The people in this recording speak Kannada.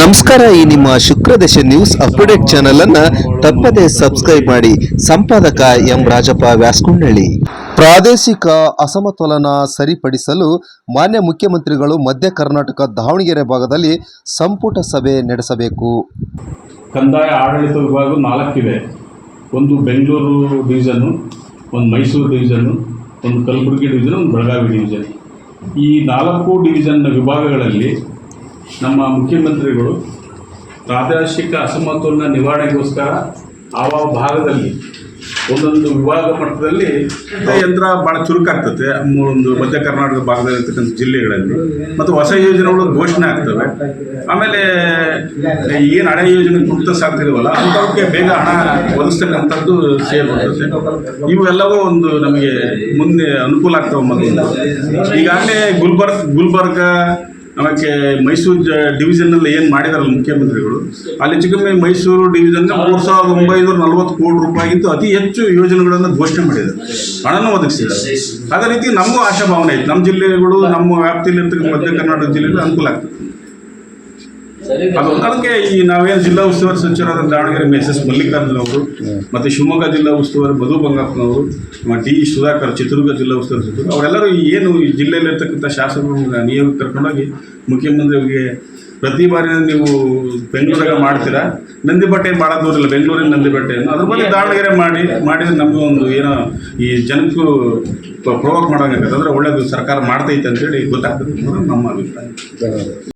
ನಮಸ್ಕಾರ ಈ ನಿಮ್ಮ ಶುಕ್ರದಶ ನ್ಯೂಸ್ ಅಪ್ಡೇಟ್ ಚಾನೆಲ್ ಅನ್ನ ತಪ್ಪದೇ ಸಬ್ಸ್ಕ್ರೈಬ್ ಮಾಡಿ. ಸಂಪಾದಕ ಎಂ ರಾಜಪ್ಪ ವ್ಯಾಸ್ಕುಂಡಳ್ಳಿ. ಪ್ರಾದೇಶಿಕ ಅಸಮತೋಲನ ಸರಿಪಡಿಸಲು ಮಾನ್ಯ ಮುಖ್ಯಮಂತ್ರಿಗಳು ಮಧ್ಯ ಕರ್ನಾಟಕ ದಾವಣಗೆರೆ ಭಾಗದಲ್ಲಿ ಸಂಪುಟ ಸಭೆ ನಡೆಸಬೇಕು. ಕಂದಾಯ ಆಡಳಿತ ವಿಭಾಗ ನಾಲ್ಕಿದೆ. ಒಂದು ಬೆಂಗಳೂರು ಡಿವಿಷನ್ನು ಒಂದು ಮೈಸೂರು ಡಿವಿಷನ್ನು ಒಂದು ಕಲಬುರಗಿ ಡಿವಿಷನ್ ಒಂದು ಬೆಳಗಾವಿ ಡಿವಿಷನ್ ಈ ನಾಲ್ಕು ಡಿವಿಷನ್ನ ವಿಭಾಗಗಳಲ್ಲಿ ನಮ್ಮ ಮುಖ್ಯಮಂತ್ರಿಗಳು ಪ್ರಾದೇಶಿಕ ಅಸಮತೋಲನ ನಿವಾರಣೆಗೋಸ್ಕರ ಆ ಭಾಗದಲ್ಲಿ ಒಂದೊಂದು ವಿಭಾಗ ಮಟ್ಟದಲ್ಲಿ ಯಂತ್ರ ಭಾಳ ಚುರುಕಾಗ್ತದೆ. ಒಂದು ಮಧ್ಯ ಕರ್ನಾಟಕ ಭಾಗದಲ್ಲಿರ್ತಕ್ಕಂಥ ಜಿಲ್ಲೆಗಳಲ್ಲಿ. ಮತ್ತು ಹೊಸ ಯೋಜನೆಗಳು ಘೋಷಣೆ ಆಗ್ತವೆ. ಆಮೇಲೆ ಏನು ಹಳೆ ಯೋಜನೆ ಗುರುತ ಸಾಕ್ತಿಲ್ವಲ್ಲ ಅಂಥವಕ್ಕೆ ಬೇಗ ಹಣ ಒದಗಿಸ್ತಕ್ಕಂಥದ್ದು ಸೇರ್ಬರ್ತದೆ ಇವೆಲ್ಲವೂ ಒಂದು ನಮಗೆ ಮುಂದೆ ಅನುಕೂಲ ಆಗ್ತವೆ ಮೊದಲು ಈಗಾಗಲೇ ಗುಲ್ಬರ್ಗ್, ಗುಲ್ಬರ್ಗ ಆಮೇಲೆ ಮೈಸೂರು ಡಿವಿಷನ್ನಲ್ಲಿ ಏನು ಮಾಡಿದಾರಲ್ಲ ಮುಖ್ಯಮಂತ್ರಿಗಳು, ಅಲ್ಲಿ ಚಿಕ್ಕಮ್ಮೆ ಮೈಸೂರು ಡಿವಿಷನ್ ಮೂರು ಸಾವಿರದ ಒಂಬೈನೂರ ನಲವತ್ತು ಕೋಟಿ ರೂಪಾಯಿಗಿಂತ ಅತಿ ಹೆಚ್ಚು ಯೋಜನೆಗಳನ್ನು ಘೋಷಣೆ ಮಾಡಿದ್ದಾರೆ. ಹಣನೂ ಒದಗಿಸಿದ್ದಾರೆ. ಅದೇ ರೀತಿ ನಮಗೂ ಆಶಾಭಾವನೆ ಐತೆ. ನಮ್ಮ ಜಿಲ್ಲೆಗಳು ನಮ್ಮ ವ್ಯಾಪ್ತಿಯಲ್ಲಿ ಮಧ್ಯ ಕರ್ನಾಟಕ ಜಿಲ್ಲೆಗಳು ಅನುಕೂಲ ಆಗ್ತದೆ. ಅದಕ್ಕೆ ಈ ನಾವೇನು ಜಿಲ್ಲಾ ಉಸ್ತುವಾರಿ ಸಚಿವರಾದ ದಾವಣಗೆರೆ ಎಸ್ ಎಸ್ ಮಲ್ಲಿಕಾರ್ಜುನ ಅವರು ಮತ್ತು ಶಿವಮೊಗ್ಗ ಜಿಲ್ಲಾ ಉಸ್ತುವಾರಿ ಮಧು ಬಂಗಾಪ್ಪನವರು ಡಿ ಸುಧಾಕರ್ ಚಿತ್ರದುರ್ಗ ಜಿಲ್ಲಾ ಉಸ್ತುವಾರಿ ಸಚಿವರು ಅವರೆಲ್ಲರೂ ಏನು ಈ ಜಿಲ್ಲೆಯಲ್ಲಿರ್ತಕ್ಕಂಥ ಶಾಸಕರು ನಿಯೋಗ ಕರ್ಕೊಂಡೋಗಿ ಮುಖ್ಯಮಂತ್ರಿ ಅವರಿಗೆ ಪ್ರತಿ ಬಾರಿ ನೀವು ಬೆಂಗಳೂರಾಗ ಮಾಡ್ತೀರಾ? ನಂದಿಬಟ್ಟೆ ಇಲ್ಲ ಬೆಂಗಳೂರಿನ ನಂದಿಬಟ್ಟೆ ಅದ್ರ ಬಗ್ಗೆ ದಾವಣಗೆರೆ ಮಾಡಿ ಮಾಡಿದ್ರೆ ನಮಗೂ ಒಂದು ಏನೋ ಈ ಜನಕ್ಕೂ ಪ್ರೊವೋಕ್ ಮಾಡೋಂಗಾಗತ್ತೆ. ಅಂದರೆ ಒಳ್ಳೇದು ಸರ್ಕಾರ ಮಾಡ್ತೈತೆ ಅಂತೇಳಿ ಗೊತ್ತಾಗ್ತದೆ ನಮ್ಮ ಅಭಿಪ್ರಾಯ.